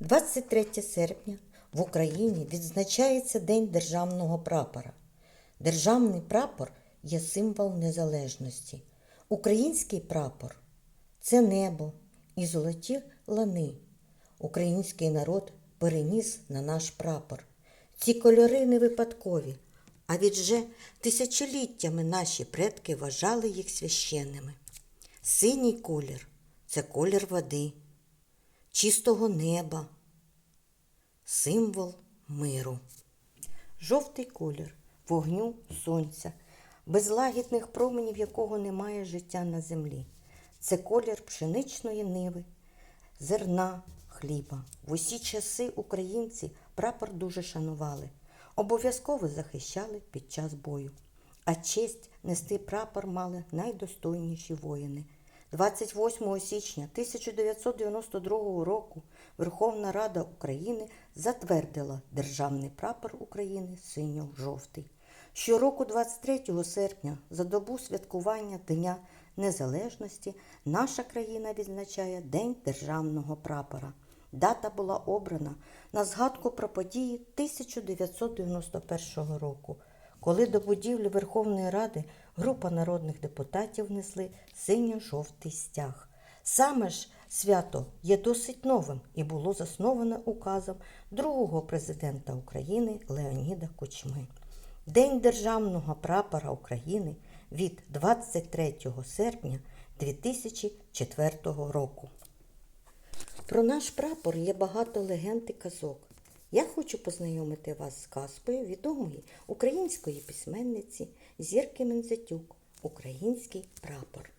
23 серпня в Україні відзначається День державного прапора. Державний прапор є символ незалежності. Український прапор це небо і золоті лани. Український народ переніс на наш прапор. Ці кольори не випадкові, а відже тисячоліттями наші предки вважали їх священними. Синій колір це колір води, чистого неба, символ миру. Жовтий колір вогню сонця, без лагідних променів якого немає життя на землі. Це колір пшеничної ниви, зерна, хліба. В усі часи українці прапор дуже шанували, обов'язково захищали під час бою. А честь нести прапор мали найдостойніші воїни. 28 січня 1992 року Верховна Рада України затвердила Державний прапор України синьо-жовтий. Щороку, 23 серпня, за добу святкування Дня Незалежності, наша країна відзначає День Державного прапора. Дата була обрана на згадку про події 1991 року, коли до будівлі Верховної Ради група народних депутатів внесли синьо-жовтий стяг. Саме ж свято є досить новим і було засноване указом другого президента України Леоніда Кучми. День Державного прапора України від 23 серпня 2004 року. Про наш прапор є багато легенд і казок. Я хочу познайомити вас з казкою відомої української письменниці Зірки Мензатюк Український прапор.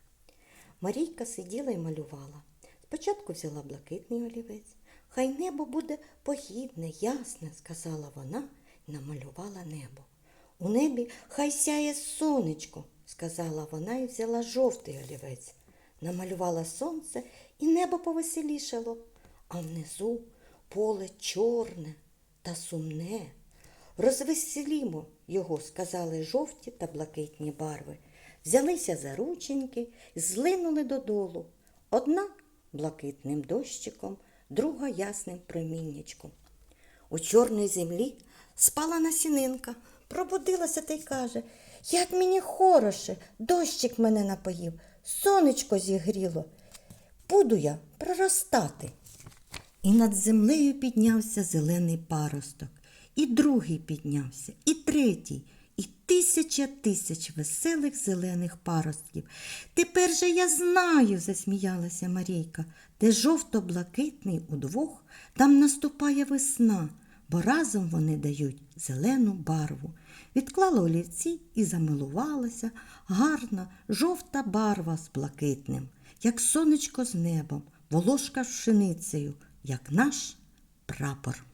Марійка сиділа і малювала. Спочатку взяла блакитний олівець. Хай небо буде погідне, ясне, сказала вона і намалювала небо. У небі хай сяє сонечко, сказала вона і взяла жовтий олівець. Намалювала сонце і небо повеселішало, а внизу поле чорне та сумне. Розвеселімо його, сказали жовті та блакитні барви. Взялися за рученьки злинули додолу. Одна блакитним дощиком, друга ясним проміннячком. У чорній землі спала насінинка, пробудилася та й каже, як мені хороше, дощик мене напоїв, сонечко зігріло. Буду я проростати. І над землею піднявся зелений паросток, і другий піднявся, і третій, і тисяча тисяч веселих зелених паростків. Тепер же я знаю, засміялася Марійка, де жовто-блакитний удвох, там наступає весна, бо разом вони дають зелену барву. Відклала олівці і замилувалася гарна жовта барва з блакитним, як сонечко з небом, волошка з пшеницею, як наш прапор.